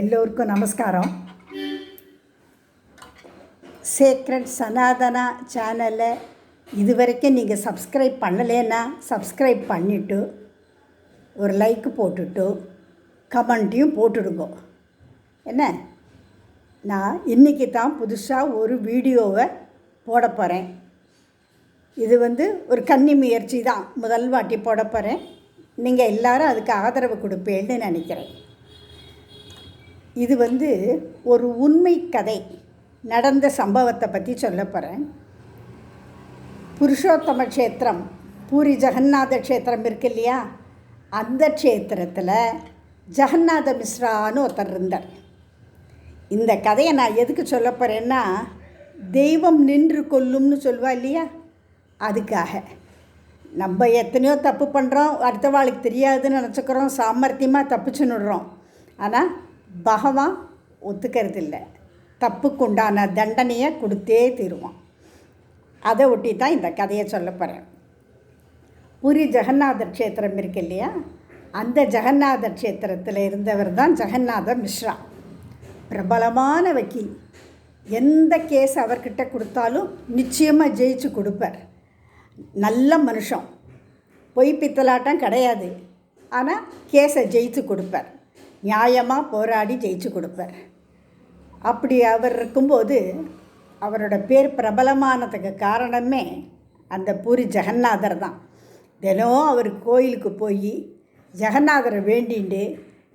எல்லோருக்கும் நமஸ்காரம். சேக்ரட் சனாதனா சேனலை இது வரைக்கும் நீங்கள் சப்ஸ்கிரைப் பண்ணலேன்னா சப்ஸ்கிரைப் பண்ணிவிட்டு ஒரு லைக் போட்டுட்டு கமெண்ட்டையும் போட்டுடுங்க. என்ன? நான் இன்றைக்கி தான் புதுசாக ஒரு வீடியோவை போட போகிறேன் இது வந்து ஒரு கன்னி முயற்சி தான். முதல் வாட்டி போட போகிறேன் நீங்கள் எல்லாரும் அதுக்கு ஆதரவு கொடுப்பேன்னு நினைக்கிறேன். இது வந்து ஒரு உண்மை கதை நடந்த சம்பவத்தை பற்றி சொல்ல போகிறேன் புருஷோத்தம க்ஷேத்திரம் பூரி ஜெகநாத க்ஷேத்திரம் இருக்கு இல்லையா? அந்த க்ஷேத்திரத்தில் ஜெகநாத மிஸ்ரான்னு ஒருத்தர் இருந்தார். இந்த கதையை நான் எதுக்கு சொல்ல போகிறேன்னா தெய்வம் நின்று கொல்லும்னு சொல்லுவா இல்லையா? அதுக்காக. நம்ம எத்தனையோ தப்பு பண்ணுறோம் அடுத்த வாளுக்கு தெரியாதுன்னு நினச்சிக்கிறோம் சாமர்த்தியமாக தப்பிச்சுன்னுடுறோம் ஆனால் பகவான் ஒத்துக்கிறது இல்லை தப்புக்கு உண்டான தண்டனையை கொடுத்தே தீருவான். அதை ஒட்டி தான் இந்த கதையை சொல்ல போகிறேன் பூரி ஜெகநாதர் க்ஷேத்திரம் இருக்கு இல்லையா? அந்த ஜெகநாதர் க்ஷேத்திரத்தில் இருந்தவர் தான் ஜெகநாத மிஸ்ரா. பிரபலமான வக்கீல். எந்த கேஸ் அவர்கிட்ட கொடுத்தாலும் நிச்சயமாக ஜெயிச்சு கொடுப்பார். நல்ல மனுஷன். பொய் பித்தலாட்டம் கிடையாது. ஆனால் கேஸை ஜெயித்து கொடுப்பார். நியாயமாக போராடி ஜெயிச்சு கொடுப்பார் அப்படி அவர் இருக்கும்போது அவரோட பேர் பிரபலமானதுக்கு காரணமே அந்த பூரி ஜெகநாதர் தான். தினம் அவர் கோயிலுக்கு போய் ஜெகநாதரை வேண்டிண்டு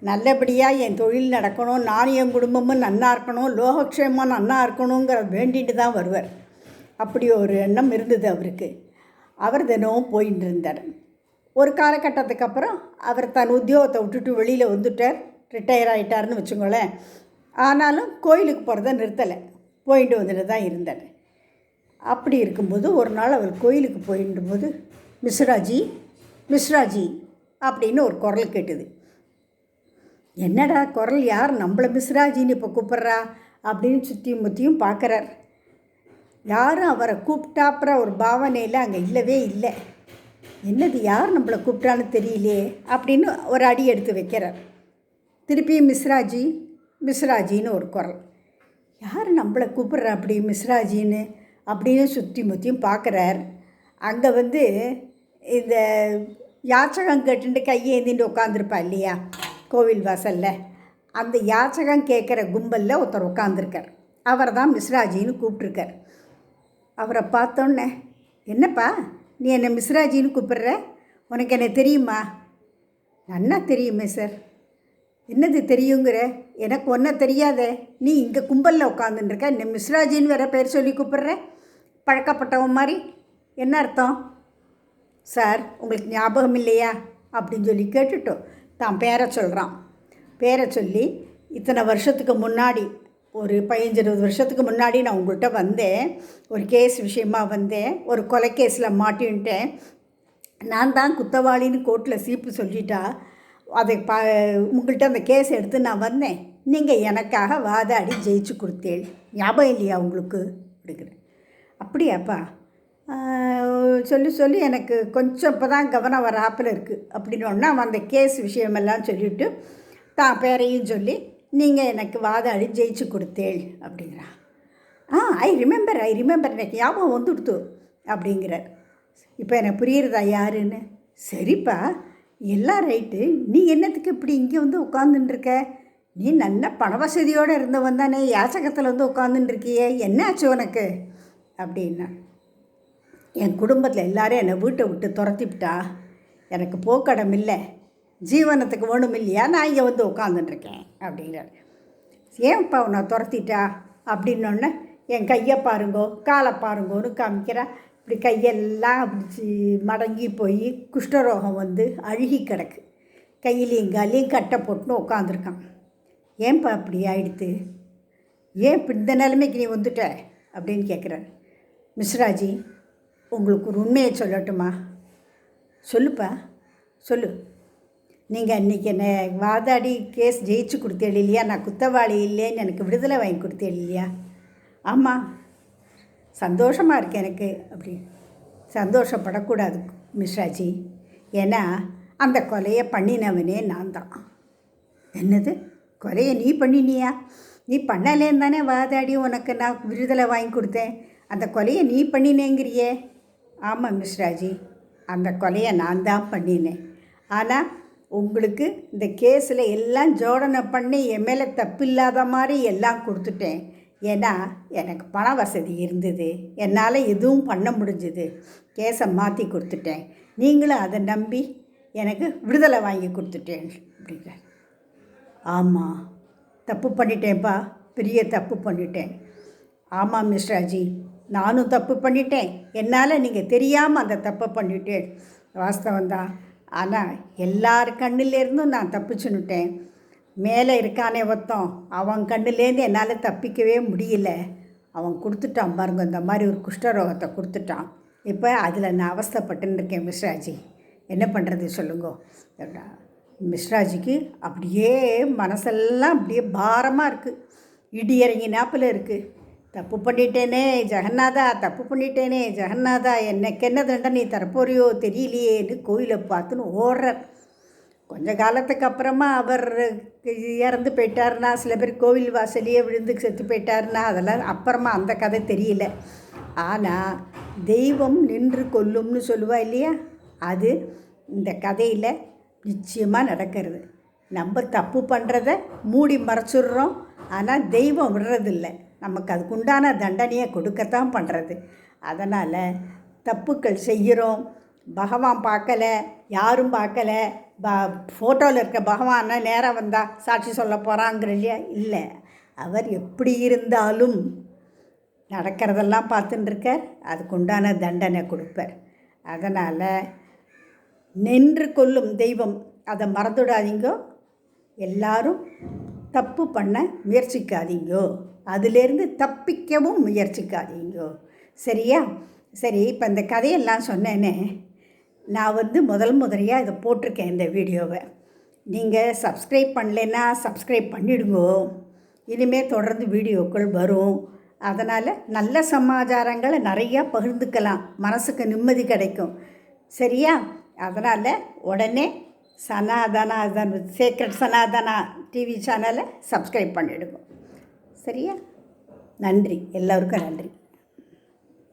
நல்லபடியாக என் தொழில் நடக்கணும் நானும் என் குடும்பமும் நன்னா இருக்கணும் லோகக்ஷேமம் நன்னா இருக்கணுங்கிற வேண்டிட்டு தான் வருவார். அப்படி ஒரு எண்ணம் இருந்தது அவருக்கு. அவர் தினமும் போயின்னு இருந்தார் ஒரு காலகட்டத்துக்கு அப்புறம் அவர் தன் உத்தியோகத்தை விட்டுட்டு வெளியில் வந்துட்டார். ரிட்டையர் ஆகிட்டாருன்னு வச்சுக்கோங்களேன். ஆனாலும் கோயிலுக்கு போகிறத நிறுத்தலை. போயிட்டு வந்துட்டு தான் இருந்தார் அப்படி இருக்கும்போது ஒரு நாள் அவர் கோயிலுக்கு போயிட்டு போது மிஸ்ராஜி மிஸ்ராஜி அப்படின்னு ஒரு குரல் கேட்டுது. என்னடா குரல்? யார் நம்மளை மிஸ்ராஜின்னு இப்போ கூப்பிட்றா? அப்படின்னு சுற்றியும் முற்றியும் பார்க்குறார் யாரும் அவரை கூப்பிட்டாப்புற ஒரு பாவனையில் அங்கே இல்லவே இல்லை. என்னது யார் நம்மளை கூப்பிட்டான்னு தெரியலையே அப்படின்னு ஒரு அடி எடுத்து வைக்கிறார். திருப்பியும் மிஸ்ராஜி மிஸ்ராஜின்னு ஒரு குரல். யார் நம்மளை கூப்பிட்றா அப்படி மிஸ்ராஜின்னு? அப்படின்னு சுற்றி முற்றியும் பார்க்குறார். அங்கே வந்து இந்த யாச்சகம் கேட்டுட்டு கையேந்திட்டு உட்காந்துருப்பா இல்லையா கோவில் வாசலில். அந்த யாச்சகம் கேட்குற கும்பலில் ஒருத்தர் உட்காந்துருக்கார் அவர் தான் மிஸ்ராஜின்னு கூப்பிட்ருக்கார். அவரை பார்த்தோன்னே என்னப்பா நீ என்னை மிஸ்ராஜின்னு கூப்பிட்ற? உனக்கு என்ன தெரியுமா? நன்னா தெரியுமே சார். என்னது தெரியுங்கிற? எனக்கு ஒன்றை தெரியாதே. நீ இங்கே கும்பலில் உட்காந்துருக்க என்ன மிஸ்ராஜின்னு வேற பேர் சொல்லி கூப்பிட்ற. பழக்கப்பட்டவன் மாதிரி என்ன அர்த்தம்? சார் உங்களுக்கு ஞாபகம் இல்லையா? அப்படின்னு சொல்லி கேட்டுட்டோம். தான் பேரை சொல்கிறான் பேரை சொல்லி இத்தனை வருஷத்துக்கு முன்னாடி ஒரு பதினஞ்சிருபது வருஷத்துக்கு முன்னாடி நான் உங்கள்கிட்ட வந்தேன். ஒரு கேஸ் விஷயமாக வந்தேன். ஒரு கொலை கேஸில் மாட்டின்ட்டேன். நான் தான் குத்தவாளின்னு கோர்ட்டில் சீப்பு சொல்லிட்டா. அதை ப உங்கள்கிட்ட அந்த கேஸ் எடுத்து நான் வந்தேன். நீங்கள் எனக்காக வாதாடி ஜெயிச்சு கொடுத்தேள். ஞாபகம் இல்லையா உங்களுக்கு? அப்படிங்கிறேன். அப்படியாப்பா? சொல்லி சொல்லி எனக்கு கொஞ்சம் இப்போ தான் கவனம் வராப்பில் இருக்குது அப்படின்னு அவன் அந்த கேஸ் விஷயமெல்லாம் சொல்லிவிட்டு தான் பேரையும் சொல்லி நீங்கள் எனக்கு வாதாடி ஜெயிச்சு கொடுத்தேள் அப்படிங்கிறா ஆ ஐ ரிமெம்பர் ஐ ரிமெம்பர் எனக்கு ஞாபகம் வந்துடுத்து அப்படிங்கிறார். இப்போ எனக்கு புரியுறதா யாருன்னு? சரிப்பா. எல்லாம் ரைட்டு நீ என்னத்துக்கு இப்படி இங்கே வந்து உட்காந்துட்டுருக்க நீ நல்ல பண வசதியோடு இருந்தவன் தானே. யாசகத்தில் வந்து உட்காந்துட்டுருக்கியே என்ன ஆச்சு உனக்கு? அப்படின்னா என் குடும்பத்தில் எல்லாரும் என்னை வீட்டை விட்டு துரத்திவிட்டா? எனக்கு போக்கடம் இல்லை. ஜீவனத்துக்கு ஒன்றும் இல்லையா? நான் இங்கே வந்து உட்காந்துட்டுருக்கேன் அப்படிங்கிறார். ஏன்ப்பா உன்னை துரத்திட்டா? அப்படின்னோடனே என் கையை பாருங்கோ காலை பாருங்கோன்னு காமிக்கிறா. இப்படி கையெல்லாம் அப்படி மடங்கி போய் குஷ்டரோகம் வந்து அழுகி கிடக்கு. கையிலையும் காலையும் கட்டை போட்டுன்னு உட்காந்துருக்கான் ஏன்ப்பா அப்படி ஆயிடுத்து? ஏன் இப்போ இந்த நிலைமைக்கு நீ வந்துட்ட? அப்படின்னு கேட்குறாரு மிஸ்ராஜி உங்களுக்கு ஒரு உண்மையை சொல்லட்டுமா? சொல்லுப்பா சொல்லு. நீங்கள் அன்றைக்கி என்னை வாதாடி கேஸ் ஜெயிச்சு கொடுத்தேன் இல்லையா? நான் குத்தவாளி இல்லைன்னு எனக்கு விடுதலை வாங்கி கொடுத்தேன் இல்லையா? ஆமாம் சந்தோஷமாக இருக்கு எனக்கு அப்படி. சந்தோஷப்படக்கூடாது மிஸ்ராஜி. ஏன்னா அந்த கொலையை பண்ணினவனே நான் தான். என்னது? கொலையை நீ பண்ணினியா? நீ பண்ணலேன்னு தானே வாதாடி உனக்கு நான் விடுதலை வாங்கி கொடுத்தேன். அந்த கொலையை நீ பண்ணினேங்கிறியே. ஆமாம் மிஸ்ராஜி அந்த கொலையை நான் தான் பண்ணினேன். ஆனால் உங்களுக்கு இந்த கேஸில் எல்லாம் ஜோடனை பண்ணி என் மேலே தப்பில்லாத மாதிரி எல்லாம் கொடுத்துட்டேன். ஏன்னா எனக்கு பண வசதி இருந்தது. என்னால் எதுவும் பண்ண முடிஞ்சுது. கேஸை மாற்றி கொடுத்துட்டேன். நீங்களும் அதை நம்பி எனக்கு விடுதலை வாங்கி கொடுத்துட்டேன் அப்படிங்கிறார். ஆமாம் தப்பு பண்ணிட்டேன்ப்பா பெரிய தப்பு பண்ணிட்டேன். ஆமாம் மிஸ்ராஜி நானும் தப்பு பண்ணிட்டேன். என்னால் நீங்கள் தெரியாமல் அந்த தப்பை பண்ணிட்டேன். வாஸ்தவம் தான் ஆனால் எல்லார் கண்ணிலேருந்தும் நான் தப்பிச்சுன்னுட்டேன். மேலே இருக்கானே ஒருத்தன் அவன் கண்ணுலேருந்து என்னால் தப்பிக்கவே முடியல. அவன் கொடுத்துட்டான் பாருங்க இந்த மாதிரி ஒரு குஷ்டரோகத்தை கொடுத்துட்டான். இப்போ அதில் நான் அவஸ்தைப்பட்டுன்னு இருக்கேன் மிஸ்ராஜி. என்ன பண்ணுறது சொல்லுங்க. மிஸ்ராஜிக்கு அப்படியே மனசெல்லாம் அப்படியே பாரமாக இருக்குது இடி இறங்கி நாப்பில் இருக்குது தப்பு பண்ணிட்டேனே ஜெகநாதா தப்பு பண்ணிட்டேனே ஜெகநாதா. எனக்கு என்ன தண்டனை தரப்போறியோ தெரியலையேன்னு கோயிலை பார்த்துன்னு ஓடுற கொஞ்ச காலத்துக்கு அப்புறமா அவர் இறந்து போயிட்டாருன்னா சில பேர் கோவில் வாசலையே விழுந்து செத்து போயிட்டாருன்னா அதெல்லாம் அப்புறமா அந்த கதை தெரியல. ஆனால் தெய்வம் நின்று கொல்லும்னு சொல்லுவா இல்லையா? அது இந்த கதையில் நிச்சயமாக நடக்கிறது. நம்ம தப்பு பண்ணுறத மூடி மறைச்சிடுறோம். ஆனால் தெய்வம் விடுறதில்ல. நமக்கு அதுக்குண்டான தண்டனையை கொடுக்கத்தான் பண்ணுறது அதனால் தப்புக்கள் செய்கிறோம். பகவான் பார்க்கல யாரும் பார்க்கல. ப ஃபோட்டோவில் இருக்க பகவானை நேராக வந்தால் சாட்சி சொல்ல போகிறாங்கிற இல்லையா? இல்லை. அவர் எப்படி இருந்தாலும் நடக்கிறதெல்லாம் பார்த்துட்டுருக்கார். இருக்கார் அதுக்குண்டான தண்டனை கொடுப்பார். அதனால் நின்று கொள்ளும் தெய்வம் அதை மறந்துடாதீங்கோ. எல்லாரும் தப்பு பண்ண முயற்சிக்காதீங்கோ. அதிலேருந்து தப்பிக்கவும் முயற்சிக்காதீங்கோ. சரியா? சரி இப்போ இந்த கதையெல்லாம் சொன்னேனே. நான் வந்து முதல் முதலையாக இதை போட்டிருக்கேன் இந்த வீடியோவை. நீங்கள் சப்ஸ்கிரைப் பண்ணலைன்னா சப்ஸ்கிரைப் பண்ணிவிடுங்க இனிமேல் தொடர்ந்து வீடியோக்கள் வரும். அதனால் நல்ல சமாச்சாரங்களை நிறையா பகிர்ந்துக்கலாம். மனசுக்கு நிம்மதி கிடைக்கும். சரியா? அதனால் உடனே சனாதனா சேக்ரெட் சனாதனா டிவி சேனலை சப்ஸ்கிரைப் பண்ணிவிடுங்க சரியா? நன்றி. எல்லோருக்கும் நன்றி.